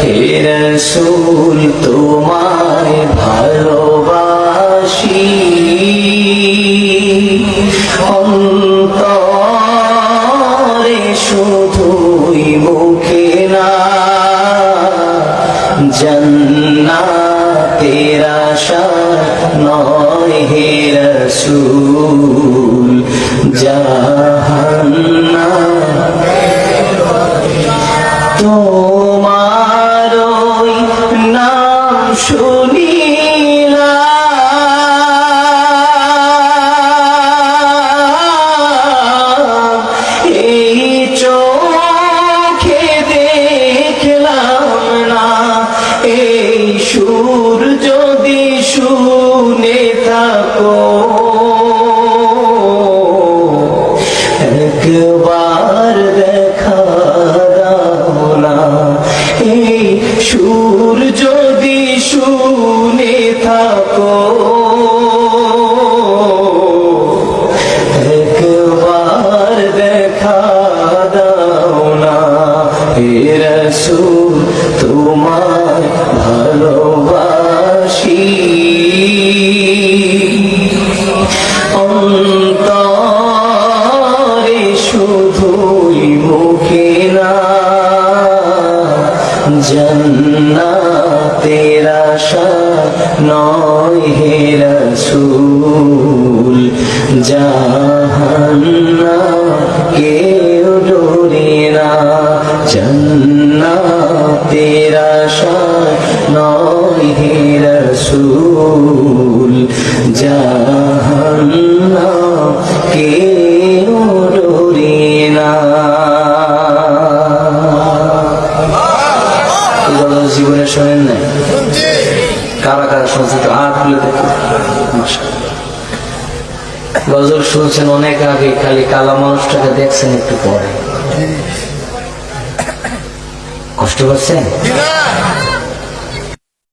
হে রসুল তোমায় ভালোবাসি। অন্তরে শুধুই মুখে না জন্নাতের আশা নয় হে রসুল জাহান্নাম। তোমার নাম শুনিলা এই চোখে দেখলাম না এই সুর একবার দেখা দাও না এই সুর যদি শুনে থাকো, একবার দেখা দাও না হে রসুল, তোমায় ভালোবাসি। অন্তরে জন্নাতের আশা নয় হে রসুল। জাহান্না কেউ ডোরে না, জন্নাতের আশা নয় হে রসুল। জাহান্না কেউ গজল জীবনে শোনেন নাই? কারা কারা শুনছে তো? হাত তুলে গজল শুনছেন অনেক আগে, খালি কালা মানুষটাকে দেখছেন একটু পরে। কষ্ট করছেন?